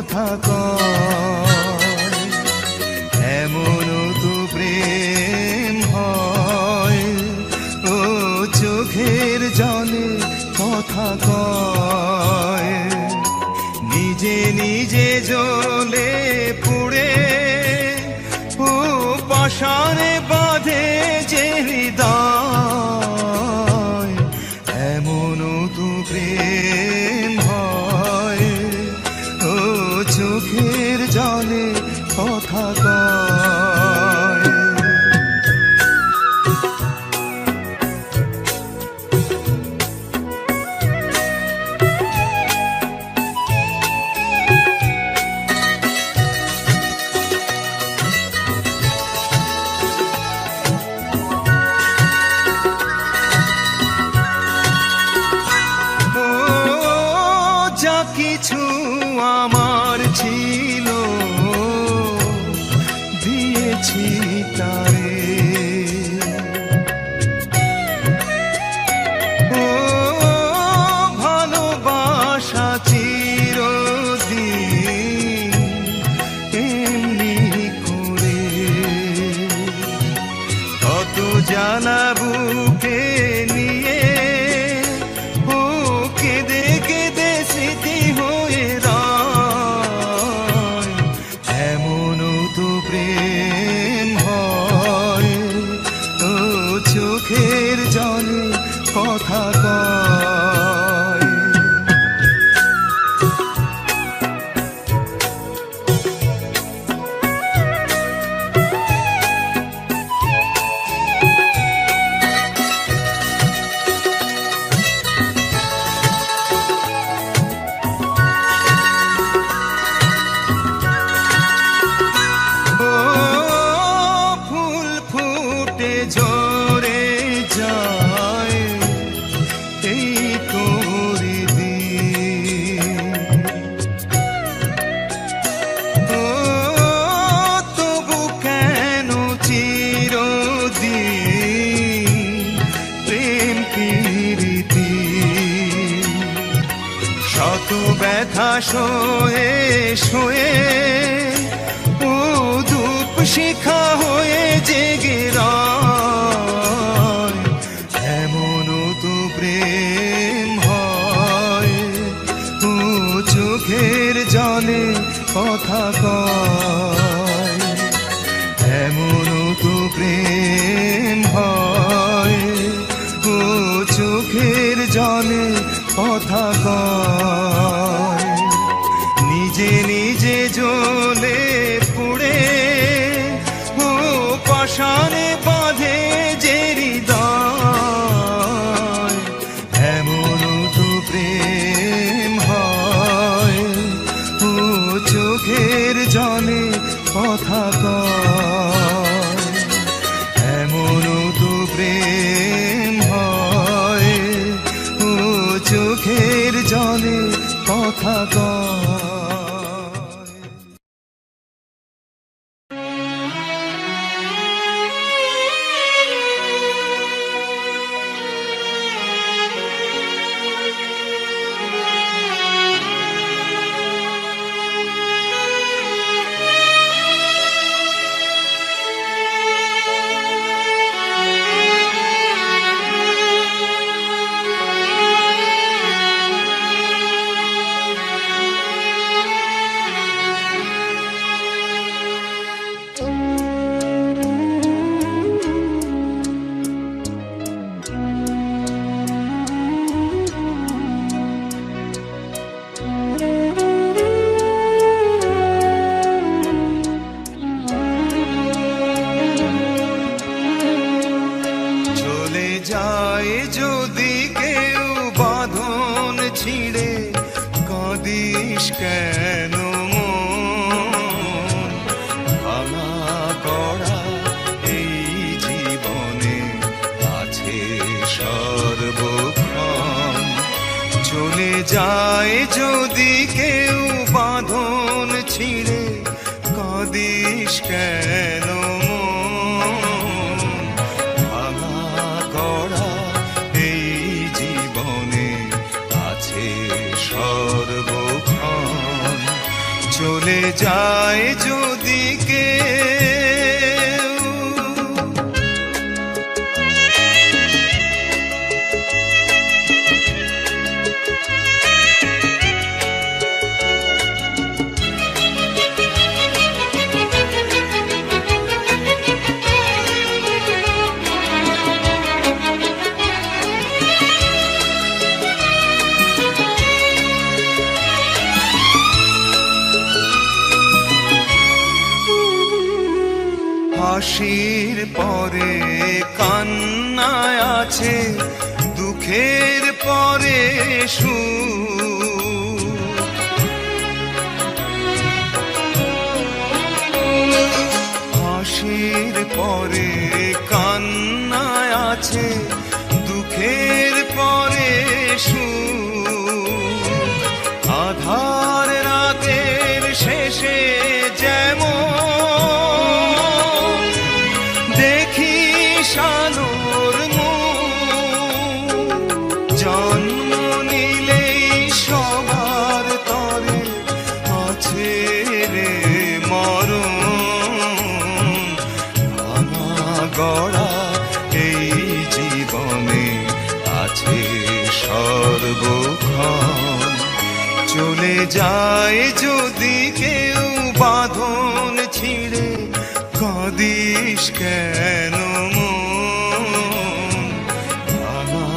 জলে কথা কয়, এমন তো প্রেম হয়, ও চোখের জলে কথা কয়। নিজে নিজে জ্বলে পুড়ে ও পাশানে ব্যথা শোয়ে শোয়ে ও ধূপ শিখা হয়ে জেগে এমন তো প্রেম হয়, ও চোখের জলে কথা কয়। এমন তো প্রেম হয় চোখের জলে কথা কয়। যায় যদি কেউ বাঁধন ছিঁড়ে, কাঁদিস কেন জীবনে আছে চলে যায় যদি কেউ বাঁধন ছিঁড়ে, কাঁদিস কেন যায় যদি কান্নায় আছে দুঃখের পরে সুখ। হাসির পরে কান্নায় আছে চলে যায় যদি কেউ বাঁধন ছিঁড়ে, কাঁদিস কেন? ভাঙা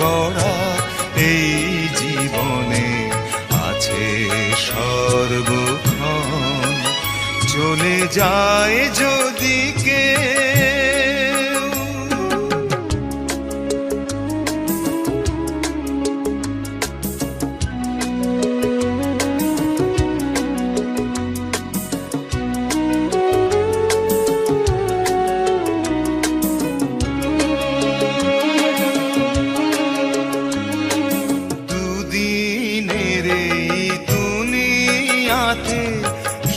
গড়া এই জীবনে আছে সর্বক্ষণ চলে যায় যদি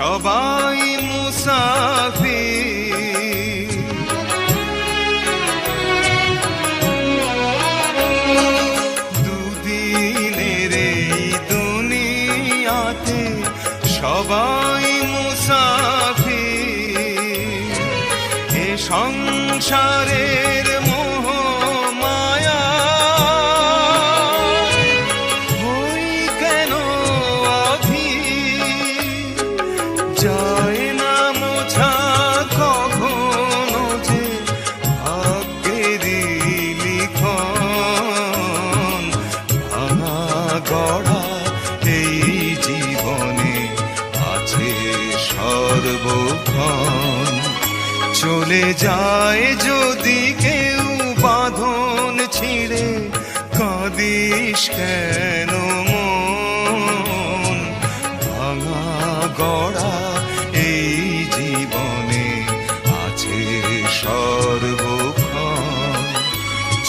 সবাই মুসাফির। দুদিনের এই দুনিয়াতে সবাই মুসাফির। এ সংসারের চলে যায় যদি কেউ বাঁধন ছিঁড়ে। কাঁদিস কেন মন? ভাঙা গড়া এই জীবনে আছে সর্বক্ষণ।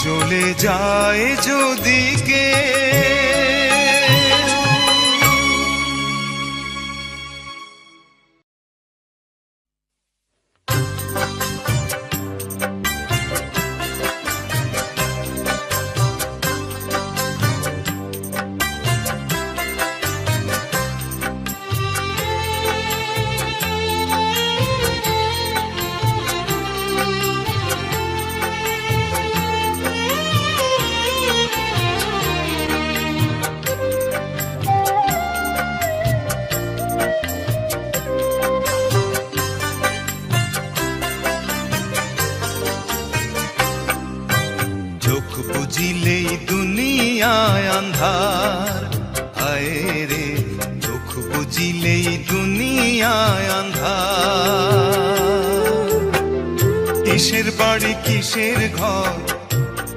চলে যায় যদি কেউ কিসের বাড়ি, কিসের ঘর,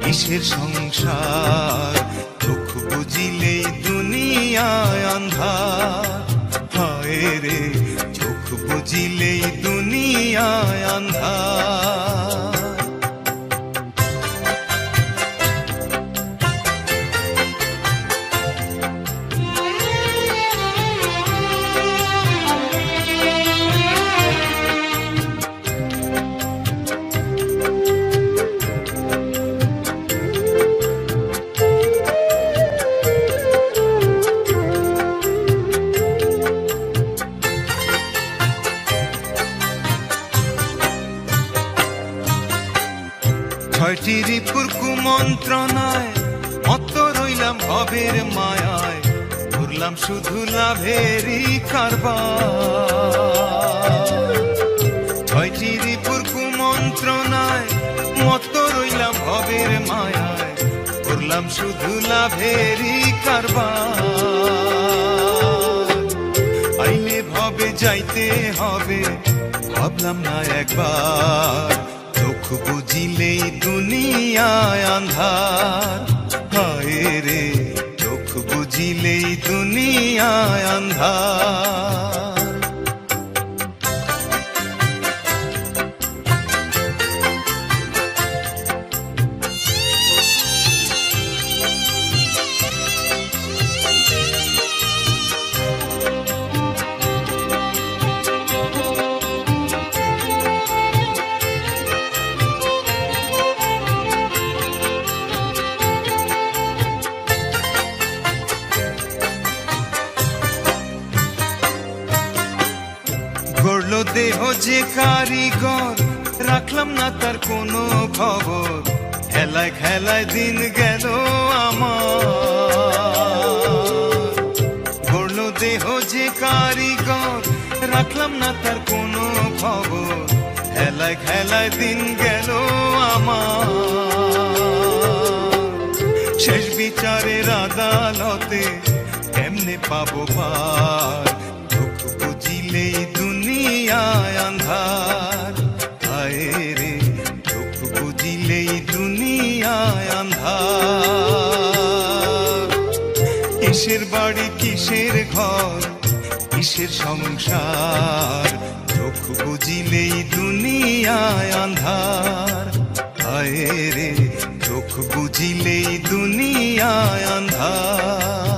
কিসের সংসার? দুঃখ বুঝিলেই দুনিয়ায় আন্ধার হায় রে চোখ বুঝিলেই দুনিয়ায় আন্ধার কুমন্ত্রণায় মত রইলাম ভবের মায়ায়, ঘুরলাম শুধু লাভেরই কারবার। ছয়টি রিপুর কুমন্ত্রণায় মত রইলাম ভবের মায়ায় করলাম শুধু লাভেরই কারবার। আইলে ভবে যাইতে হবে, ভাবলাম না একবার। চোখ বুঝিলেই দুনিয়ায় আন্ধার। হায় রে চোখ বুঝিলেই দুনিয়ায় আন্ধার। কারিগর, রাখলাম না তার কোনো খবর। খেলায় খেলায় দিন গেল আমার। গড়লো দেহ যে কারিগর, রাখলাম না তার কোনো খবর। খেলায় খেলায় দিন গেল আমার। শেষ বিচারের আদালতে কেমনে পাবো পার? আন্ধার। রে আন্ধার। কিসের বাড়ি, কিসের ঘর, কিসের সংসার? চোখ বুঝিলেই দুনিয়ায় আন্ধার। হায় রে, চোখ বুঝিলেই দুনিয়ায় আন্ধার।